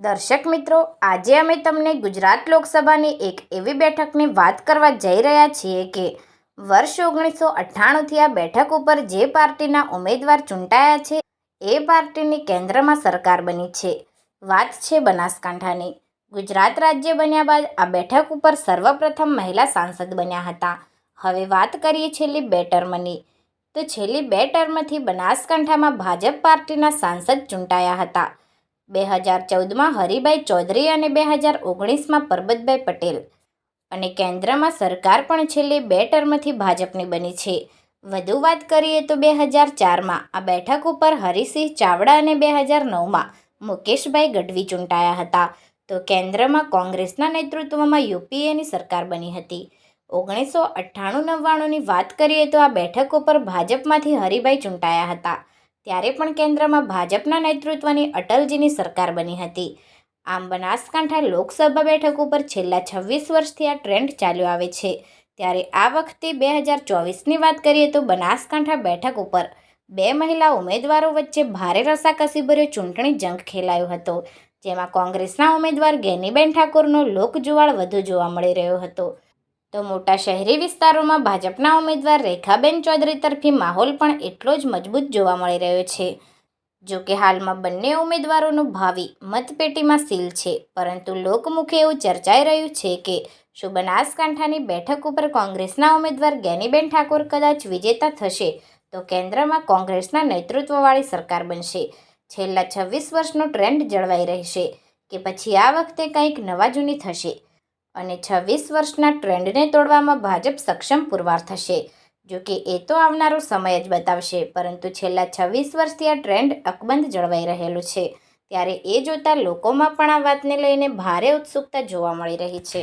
દર્શક મિત્રો, આજે અમે તમને ગુજરાત લોકસભાની એક એવી બેઠકની વાત કરવા જઈ રહ્યા છીએ કે વર્ષ ઓગણીસો અઠ્ઠાણુંથી આ બેઠક ઉપર જે પાર્ટીના ઉમેદવાર ચૂંટાયા છે, એ પાર્ટીની કેન્દ્રમાં સરકાર બની છે. વાત છે બનાસકાંઠાની. ગુજરાત રાજ્ય બન્યા બાદ આ બેઠક ઉપર સર્વપ્રથમ મહિલા સાંસદ બન્યા હતા. હવે વાત કરીએ છેલ્લી બે ટર્મની. તો છેલ્લી બે ટર્મથી બનાસકાંઠામાં ભાજપ પાર્ટીના સાંસદ ચૂંટાયા હતા. બે હજાર ચૌદમાં હરિભાઈ ચૌધરી અને બે હજાર ઓગણીસમાં પરબતભાઈ પટેલ. અને કેન્દ્રમાં સરકાર પણ છેલ્લી બે ટર્મથી ભાજપની બની છે. વધુ વાત કરીએ તો બે હજાર ચારમાં આ બેઠક ઉપર હરિસિંહ ચાવડા અને બે હજાર નવમાં મુકેશભાઈ ગઢવી ચૂંટાયા હતા. તો કેન્દ્રમાં કોંગ્રેસના નેતૃત્વમાં યુપીએની સરકાર બની હતી. ઓગણીસો અઠ્ઠાણું નવ્વાણુંની વાત કરીએ તો આ બેઠક ઉપર ભાજપમાંથી હરિભાઈ ચૂંટાયા હતા. ત્યારે પણ કેન્દ્રમાં ભાજપના નેતૃત્વની અટલજીની સરકાર બની હતી. આમ બનાસકાંઠા લોકસભા બેઠક ઉપર છેલ્લા છવ્વીસ વર્ષથી આ ટ્રેન્ડ ચાલ્યો આવે છે. ત્યારે આ વખતે બે હજાર ચોવીસની વાત કરીએ તો બનાસકાંઠા બેઠક ઉપર બે મહિલા ઉમેદવારો વચ્ચે ભારે રસાકસીભર્યો ચૂંટણી જંગ ખેલાયો હતો, જેમાં કોંગ્રેસના ઉમેદવાર ગેનીબેન ઠાકોરનો લોકજુવાળ વધુ જોવા મળી રહ્યો હતો. તો મોટા શહેરી વિસ્તારોમાં ભાજપના ઉમેદવાર રેખાબેન ચૌધરી તરફી માહોલ પણ એટલો જ મજબૂત જોવા મળી રહ્યો છે. જો કે હાલમાં બંને ઉમેદવારોનું ભાવિ મતપેટીમાં સીલ છે, પરંતુ લોકમુખે એવું ચર્ચાઈ રહ્યું છે કે શું બનાસકાંઠાની બેઠક ઉપર કોંગ્રેસના ઉમેદવાર ગેનીબેન ઠાકોર કદાચ વિજેતા થશે, તો કેન્દ્રમાં કોંગ્રેસના નેતૃત્વવાળી સરકાર બનશે. છેલ્લા છવ્વીસ વર્ષનો ટ્રેન્ડ જળવાઈ રહેશે કે પછી આ વખતે કંઈક નવા જૂની થશે. અને છવ્વીસ વર્ષના ટ્રેન્ડને તોડવામાં ભાજપ સક્ષમ પુરવાર થશે. જો કે એ તો આવનારો સમય જ બતાવશે, પરંતુ છેલ્લા છવ્વીસ વર્ષથી આ ટ્રેન્ડ અકબંધ જળવાઈ રહેલું છે. ત્યારે એ જોતાં લોકોમાં પણ આ વાતને લઈને ભારે ઉત્સુકતા જોવા મળી રહી છે.